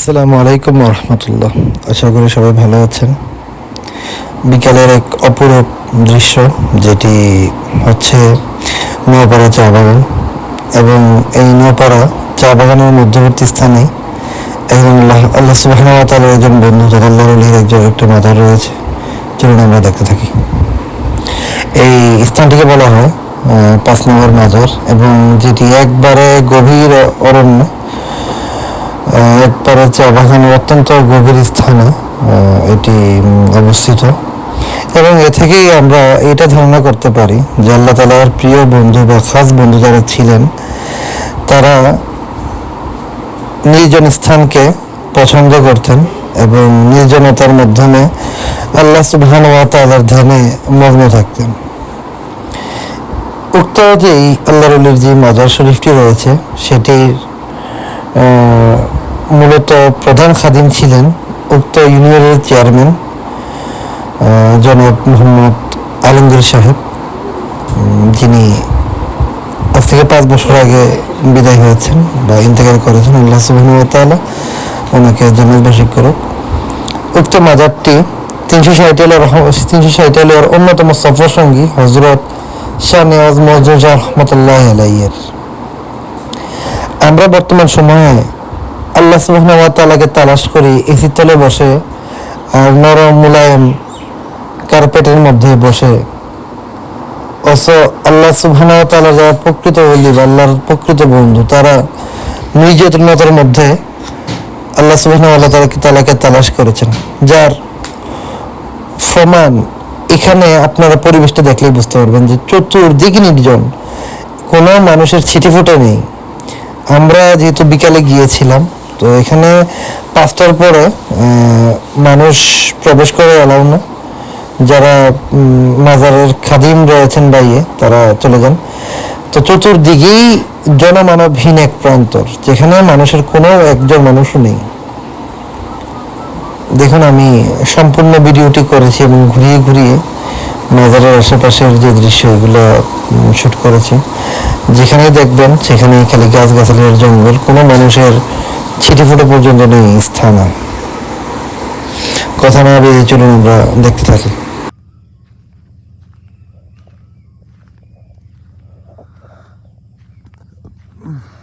আসসালামু আলাইকুম রহমতুল্লাহ। আশা করি সবাই ভালো আছেন। বিকালের এক অপরূপ দৃশ্য, যেটি হচ্ছে নোয়াপাড়া চা বাগান এবং এই নোয়াপাড়া চা বাগানের মধ্যবর্তী স্থানে একজন আল্লাহ আল্লাহ সুবাহ একজন বন্ধু জাদাল্লাহ আলীর একজন একটা মাজার রয়েছে, চলুন আমরা দেখতে থাকি। এই স্থানটিকে বলা হয় পাঁচ নম্বর মাজার এবং যেটি একবারে গভীর অরণ্য। একবারে চা বাগানের অত্যন্ত গভীর স্থানে এটি অবস্থিত। এবং এ থেকেই আমরা এটা ধারণা করতে পারি যে আল্লাহ তালার প্রিয় বন্ধু বা খাস বন্ধু যারা ছিলেন, তারা নির্জন স্থানকে পছন্দ করতেন এবং নির্জনতার মাধ্যমে আল্লাহ সুবহান ওয়া তাআলার ধ্যানে মগ্ন থাকতেন। উক্ত যেই আল্লাহ রলির যে মাজার শরীফটি রয়েছে, সেটির মূলত প্রধান খাদিম ছিলেন উক্ত ইউনিয়নের চেয়ারম্যান জনাব মোহাম্মদ আলমগীর সাহেব যিনি আজ থেকে পাঁচ বছর আগে বিদায় হয়েছেন বা ইন্তেকাল করেছেন, আল্লাহ সুবাহ ওনাকে জন্মবাসিক করুক। উক্ত মাজারটি তিনশো ষাট তিনশো ষাট অন্যতম সফর সঙ্গী হজরত শাহ নেওয়াজ মজুজা রহমতুল্লাহ আলাইয়ের আমরা বর্তমান সময়ে আল্লাহ সুবাহ তালাকে তালাশ করি এসির তলে বসে আর নরম মুলায়ম কার্পেটের মধ্যে বসে। অস আল্লাহ সুবহান তালা যারা প্রকৃত বলি আল্লাহর প্রকৃত বন্ধু, তারা নির্যাতনতার মধ্যে আল্লাহ সুবহান আল্লাহ তালাকে তালাকে তালাশ করেছেন। যার সমান এখানে আপনারা পরিবেশটা দেখলেই বুঝতে পারবেন যে চতুর্দিকে নির্জন কোনো মানুষের ছিটিফোঁটা নেই। আমরা যেহেতু বিকালে গিয়েছিলাম তো এখানে পাঁচটার পরে মানুষ প্রবেশ করে এলাও না যারা মাজারের খাদিম রয়েছেন বাইয়ে তারা চলে যান। তো চতুর্দিকেই জনমানবহীন এক প্রান্তর, যেখানে মানুষের কোনো একজন মানুষও নেই। দেখুন, আমি সম্পূর্ণ ভিডিওটি করেছি এবং ঘুরিয়ে ঘুরিয়ে মাজারের আশেপাশের যে দৃশ্য, এগুলো শ্যুট করেছি। যেখানেই দেখবেন, সেখানেই খালি গাছগাছালির জঙ্গল। কোনো মানুষের ছিটে ফুটো পর্যন্ত নেই স্থানা কথা না বেরিয়ে চলুন আমরা দেখতে থাকি Mm.